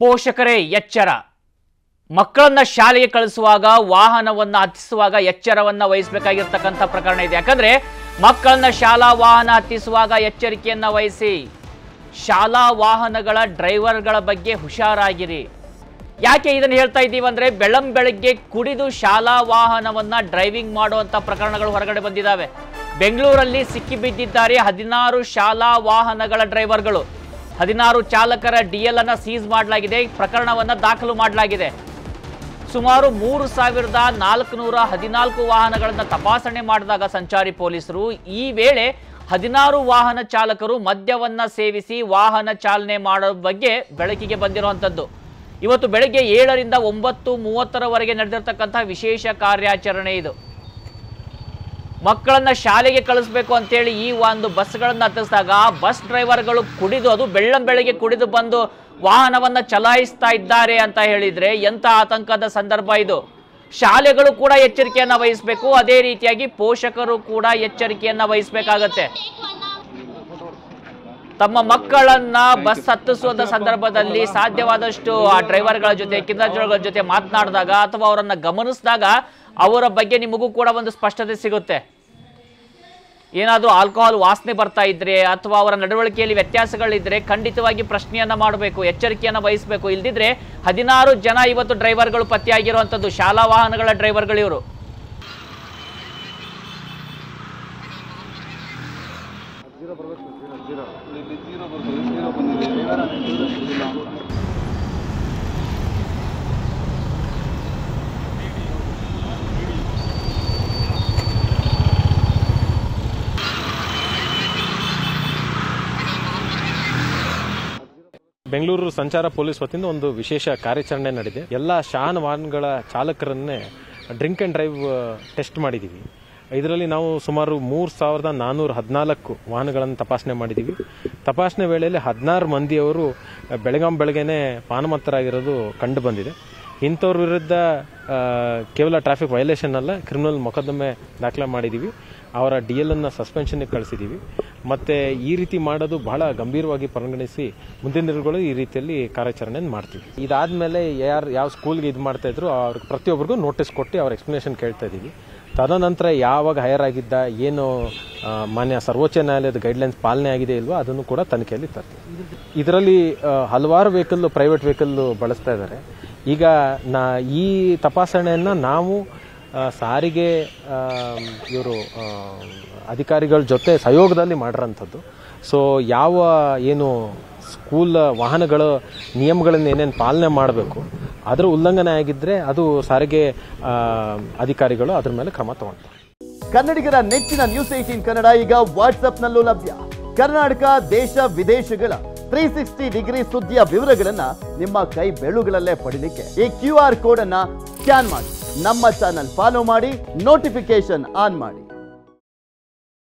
ಪೋಷಕರೇ, ಎಚ್ಚರ. ಮಕ್ಕಳನ್ನ ಶಾಲೆಗೆ ಕಳಿಸುವಾಗ, ವಾಹನವನ್ನ ಹತ್ತಿಸುವಾಗ ಎಚ್ಚರವನ್ನ ವಹಿಸಬೇಕಾಗಿರ್ತಕ್ಕಂಥ ಪ್ರಕರಣ ಇದೆ. ಯಾಕಂದ್ರೆ, ಮಕ್ಕಳನ್ನ ಶಾಲಾ ವಾಹನ ಹತ್ತಿಸುವಾಗ ಎಚ್ಚರಿಕೆಯನ್ನ ವಹಿಸಿ. ಶಾಲಾ ವಾಹನಗಳ ಡ್ರೈವರ್ಗಳ ಬಗ್ಗೆ ಹುಷಾರಾಗಿರಿ. ಯಾಕೆ ಇದನ್ನು ಹೇಳ್ತಾ ಇದ್ದೀವಿ ಅಂದ್ರೆ ಬೆಳಂ ಬೆಳಗ್ಗೆ ಕುಡಿದು ಶಾಲಾ ವಾಹನವನ್ನ ಡ್ರೈವಿಂಗ್ ಮಾಡುವಂತ ಪ್ರಕರಣಗಳು ಹೊರಗಡೆ ಬಂದಿದ್ದಾವೆ ಬೆಂಗಳೂರಲ್ಲಿ ಸಿಕ್ಕಿಬಿದ್ದಿದ್ದಾರೆ ಹದಿನಾರು ಶಾಲಾ ವಾಹನಗಳ ಡ್ರೈವರ್ಗಳು. ಹದಿನಾರು ಚಾಲಕರ ಡಿಎಲ್ ಅನ್ನ ಸೀಸ್ ಮಾಡಲಾಗಿದೆ. ಪ್ರಕರಣವನ್ನ ದಾಖಲು ಮಾಡಲಾಗಿದೆ. ಸುಮಾರು ಮೂರು ಸಾವಿರದ ನಾಲ್ಕುನೂರ ಹದಿನಾಲ್ಕು ವಾಹನಗಳನ್ನು ತಪಾಸಣೆ ಮಾಡಿದಾಗ ಸಂಚಾರಿ ಪೊಲೀಸರು, ಈ ವೇಳೆ ಹದಿನಾರು ವಾಹನ ಚಾಲಕರು ಮದ್ಯವನ್ನ ಸೇವಿಸಿ ವಾಹನ ಚಾಲನೆ ಮಾಡೋ ಬಗ್ಗೆ ಬೆಳಕಿಗೆ ಬಂದಿರುವಂಥದ್ದು ಇವತ್ತು ಬೆಳಗ್ಗೆ ಏಳರಿಂದ ಒಂಬತ್ತು ಮೂವತ್ತರವರೆಗೆ ನಡೆದಿರ್ತಕ್ಕಂಥ ವಿಶೇಷ ಕಾರ್ಯಾಚರಣೆ ಇದು. ಮಕ್ಕಳನ್ನ ಶಾಲೆಗೆ ಕಳಿಸ್ಬೇಕು ಅಂತೇಳಿ ಈ ಒಂದು ಬಸ್ಗಳನ್ನು ಹತ್ತಿಸಿದಾಗ ಬಸ್ ಡ್ರೈವರ್ಗಳು ಕುಡಿದು ಅದು ಬೆಳ್ಳಂ ಬೆಳಗ್ಗೆ ಕುಡಿದು ಬಂದು ವಾಹನವನ್ನ ಚಲಾಯಿಸ್ತಾ ಇದ್ದಾರೆ ಅಂತ ಹೇಳಿದ್ರೆ ಎಂಥ ಆತಂಕದ ಸಂದರ್ಭ ಇದು? ಶಾಲೆಗಳು ಕೂಡ ಎಚ್ಚರಿಕೆಯನ್ನು ವಹಿಸಬೇಕು, ಅದೇ ರೀತಿಯಾಗಿ ಪೋಷಕರು ಕೂಡ ಎಚ್ಚರಿಕೆಯನ್ನು ವಹಿಸಬೇಕಾಗತ್ತೆ. ತಮ್ಮ ಮಕ್ಕಳನ್ನ ಬಸ್ ಹತ್ತಿಸುವಂತ ಸಂದರ್ಭದಲ್ಲಿ ಸಾಧ್ಯವಾದಷ್ಟು ಆ ಡ್ರೈವರ್ಗಳ ಜೊತೆ ಕಿನ್ನಜಗಳ ಜೊತೆ ಮಾತನಾಡಿದಾಗ ಅಥವಾ ಅವರನ್ನ ಗಮನಿಸಿದಾಗ ಅವರ ಬಗ್ಗೆ ನಿಮಗೂ ಕೂಡ ಒಂದು ಸ್ಪಷ್ಟತೆ ಸಿಗುತ್ತೆ. ಏನಾದರೂ ಆಲ್ಕೋಹಾಲ್ ವಾಸನೆ ಬರ್ತಾ ಇದ್ರೆ ಅಥವಾ ಅವರ ನಡವಳಿಕೆಯಲ್ಲಿ ವ್ಯತ್ಯಾಸಗಳಿದ್ರೆ ಖಂಡಿತವಾಗಿ ಪ್ರಶ್ನೆಯನ್ನ ಮಾಡಬೇಕು, ಎಚ್ಚರಿಕೆಯನ್ನು ವಹಿಸಬೇಕು. ಇಲ್ದಿದ್ರೆ ಹದಿನಾರು ಜನ ಇವತ್ತು ಡ್ರೈವರ್ಗಳು ಪತ್ತೆಯಾಗಿರುವಂಥದ್ದು, ಶಾಲಾ ವಾಹನಗಳ ಡ್ರೈವರ್ಗಳು ಇವರು. ಬೆಂಗಳೂರು ಸಂಚಾರ ಪೊಲೀಸ್ ವತಿಯಿಂದ ಒಂದು ವಿಶೇಷ ಕಾರ್ಯಾಚರಣೆ ನಡೆದಿದೆ. ಎಲ್ಲ ಶಾನ್ ವಾಹನಗಳ ಚಾಲಕರನ್ನೇ ಡ್ರಿಂಕ್ ಅಂಡ್ ಡ್ರೈವ್ ಟೆಸ್ಟ್ ಮಾಡಿದ್ದೀವಿ ಇದರಲ್ಲಿ ನಾವು ಸುಮಾರು ಮೂರು ಸಾವಿರದ ನಾನ್ನೂರ ಹದಿನಾಲ್ಕು ವಾಹನಗಳನ್ನು ತಪಾಸಣೆ ಮಾಡಿದ್ದೀವಿ ತಪಾಸಣೆ ವೇಳೆಯಲ್ಲಿ ಹದಿನಾರು ಮಂದಿಯವರು ಬೆಳಗಾಂ ಬೆಳಗ್ಗೆನೆ ಪಾನಮತ್ತರಾಗಿರೋದು ಕಂಡು ಬಂದಿದೆ. ಇಂಥವ್ರ ವಿರುದ್ಧ ಕೇವಲ ಟ್ರಾಫಿಕ್ ವೈಲೇಷನ್ ಅಲ್ಲ ಕ್ರಿಮಿನಲ್ ಮೊಕದ್ದಮೆ ದಾಖಲೆ ಮಾಡಿದ್ದೀವಿ ಅವರ ಡಿ ಎಲ್ ಅನ್ನು ಸಸ್ಪೆನ್ಷನ್ಗೆ ಕಳಿಸಿದ್ದೀವಿ ಮತ್ತು ಈ ರೀತಿ ಮಾಡೋದು ಬಹಳ ಗಂಭೀರವಾಗಿ ಪರಿಗಣಿಸಿ ಮುಂದಿನ ದಿನಗಳು ಈ ರೀತಿಯಲ್ಲಿ ಕಾರ್ಯಾಚರಣೆಯನ್ನು ಮಾಡ್ತೀವಿ. ಇದಾದ್ಮೇಲೆ ಯಾರು, ಯಾವ ಸ್ಕೂಲ್ಗೆ ಇದು ಮಾಡ್ತಾಯಿದ್ರು ಅವ್ರಿಗೆ ಪ್ರತಿಯೊಬ್ಬರಿಗೂ ನೋಟಿಸ್ ಕೊಟ್ಟು ಅವ್ರ ಎಕ್ಸ್ಪ್ಲನೇಷನ್ ಕೇಳ್ತಾ ಇದ್ದೀವಿ ತದನಂತರ ಯಾವಾಗ ಹೈಯರ್ ಆಗಿದ್ದ, ಏನು ಮಾನ್ಯ ಸರ್ವೋಚ್ಚ ನ್ಯಾಯಾಲಯದ ಗೈಡ್ಲೈನ್ಸ್ ಪಾಲನೆ ಆಗಿದೆ ಇಲ್ವೋ, ಅದನ್ನು ಕೂಡ ತನಿಖೆಯಲ್ಲಿ ತರ್ತೀವಿ. ಇದರಲ್ಲಿ ಹಲವಾರು ವೆಹಿಕಲ್ ಪ್ರೈವೇಟ್ ವೆಹಿಕಲ್ ಬಳಸ್ತಾ ಇದ್ದಾರೆ. ಈಗ ನಾ, ಈ ತಪಾಸಣೆಯನ್ನು ನಾವು ಸಾರಿಗೆ ಇವರು ಅಧಿಕಾರಿಗಳ ಜೊತೆ ಸಹಯೋಗದಲ್ಲಿ ಮಾಡಿರೋಂಥದ್ದು. ಸೊ ಯಾವ, ಏನು ಸ್ಕೂಲ್ ವಾಹನಗಳ ನಿಯಮಗಳನ್ನು ಏನೇನು ಪಾಲನೆ ಮಾಡಬೇಕು ಅದರ ಉಲ್ಲಂಘನೆ ಆಗಿದ್ರೆ ಅದು ಸಾರಿಗೆ ಅಧಿಕಾರಿಗಳು ಅದ್ರ ಮೇಲೆ ಕ್ರಮ ತಗೊಳ್ತಾರೆ ಕನ್ನಡಿಗರ ನೆಚ್ಚಿನ ನ್ಯೂಸ್ ಏಟೀನ್ ಕನ್ನಡ ಈಗ ವಾಟ್ಸ್ಆಪ್ನಲ್ಲೂ ಲಭ್ಯ. ಕರ್ನಾಟಕ, ದೇಶ, ವಿದೇಶಗಳ ತ್ರೀ ಸಿಕ್ಸ್ಟಿ ಡಿಗ್ರಿ ಸುದ್ದಿಯ ವಿವರಗಳನ್ನ ನಿಮ್ಮ ಕೈ ಬೆಳುಗಳಲ್ಲೇ ಪಡಿಲಿಕ್ಕೆ ಈ ಕ್ಯೂ ಆರ್ ಕೋಡ್ ಅನ್ನ ಸ್ಕ್ಯಾನ್ ಮಾಡಿ. ನಮ್ಮ ಚಾನಲ್ ಫಾಲೋ ಮಾಡಿ ನೋಟಿಫಿಕೇಶನ್ ಆನ್ ಮಾಡಿ.